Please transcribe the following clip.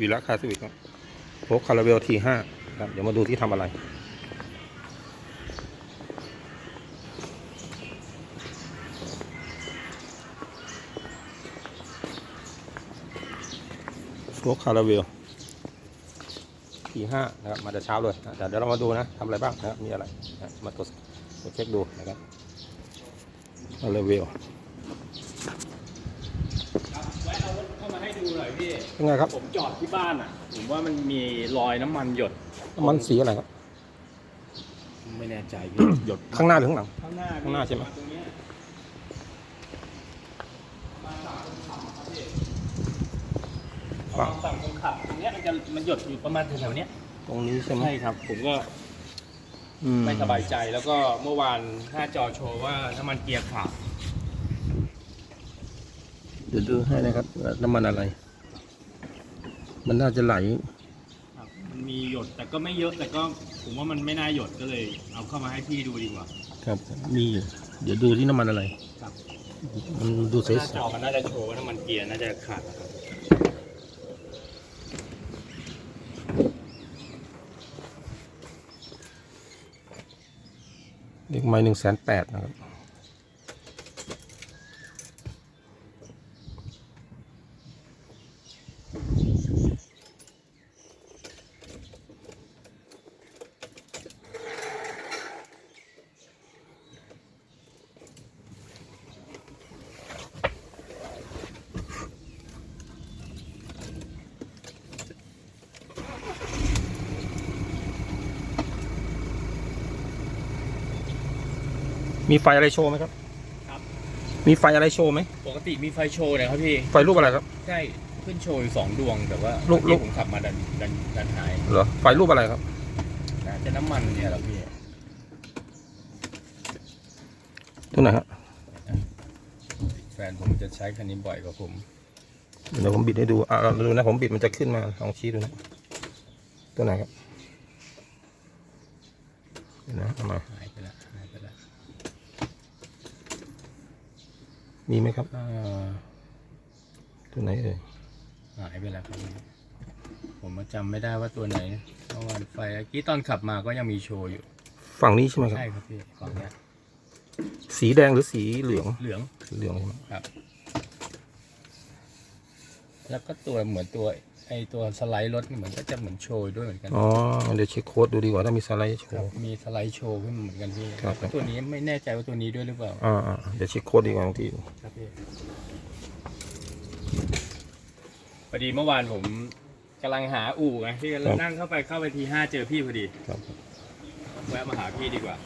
วีระคาสวิกครับโฟกคาราเวลทีห้าครับเดี๋ยวมาดูที่ทำอะไร โฟกคาราเวลทีห้านะครับมาแต่เช้าเลยเดี๋ยวเรามาดูนะทำอะไรบ้างนะครับมีอะไร มาตรวจตรวจเช็คดูนะครับคาราเวล แวะเอารถเข้ามาให้ดูหน่ อยพี่เป็นไงครับผมจอดที่บ้านอะ ผมว่ามันมีรอยน้ำมันหยดน้ำมันสีอะไรครับ ไม่แน่ใจพี่ หยดข้างหน้าหรือข้างหลัง ข้างหน้าข้างหน้าใช่ไหม ตรงเนี้ยประมาณสามคนขับตรงเนี้ยมันจะมันหยดอยู่ประมาณแถวๆเนี้ยตรงนี้ใช่ไหมใช่ครับ ผมก็อืไม่สบายใจแล้วก็เมื่อวานหน้าจอโชว์ว่าน้ำมันเกียร์ขาด เดี๋ยวดูให้นะครับว่าน้ำมันอะไร มันน่าจะไหล ครับมันมีหยดแต่ก็ไม่เยอะแต่ก็ผมว่ามันไม่น่าหยดก็เลย เอาเข้ามาให้พี่ดูดีกว่า ครับ มีอยู่เดี๋ยวดูที่น้ำมันอะไรครับ มันดูใสหน้าจอมันน่าจะโชว์ว่าน้ำมันเกียร์น่าจะขาดนะครับๆเด็กไม้หนึ่งแสนแปดนะครับ มีไฟอะไรโชว์ไหมครับ ครับ มีไฟอะไรโชว์ไหม ปกติมีไฟโชว์เนะครับพี่ ไฟรูปอะไรครับ ใช่ ขึ้นโชว์อยู่สองดวงแต่ว่าลูกลูเมื่กอผมขับมาดันดันดันหายเหรอ ไฟรูปอะไรครับ น่าจะน้ำมันเนี่ยเหรอพี่ตัวไหนฮะแฟนผมจะใช้คันนี้บ่อยกว่าผม เดี๋ยวผมบิดให้ดู อ่าเราดูนะ ผมบิดมันจะขึ้นมา ลองชี้ดูนะ ตัวไหนครับเดี๋ยวนะเอามา หายไปแล้วหายไปแล้ว มีไหมครับอ่าตัวไหนเอ่ยหายไปแล้วครับ ผมมาจำไม่ได้ว่าตัวไหนเมื่อวานไฟเมื่อกี้ตอนขับมาก็ยังมีโชว์อยู่ ฝั่งนี้ใช่ไหมครับใช่ครับพี่ฝั่งเนี้ยสีแดงหรือสีเหลือง เหลืองสีเหลืองใช่ไหมครับ แล้วก็ตัวเหมือนตัว ไอตัวสไลด์รถนี่เหมือนก็จะเหมือนโชว์ด้วยเหมือนกันอ๋อเดี๋ยวเช็คโค้ดดูดีกว่าถ้ามีสไลด์โชครับว์ มีสไลด์โชว์ขึ้นมาเหมือนกันพี่ครับ ตัวนี้ไม่แน่ใจว่าตัวนี้ด้วยหรือเปล่าอ่าอ่าเดี๋ยวเช็คโค้ดดีกว่าบางทีครับพี่พอดีเมื่อวานผมกำลังหาอู่ไงพี่ก็เลยนั่งเข้าไปเข้าไปทีห้าเจอพี่พอดีครับ แวะมาหาพี่ดีกว่า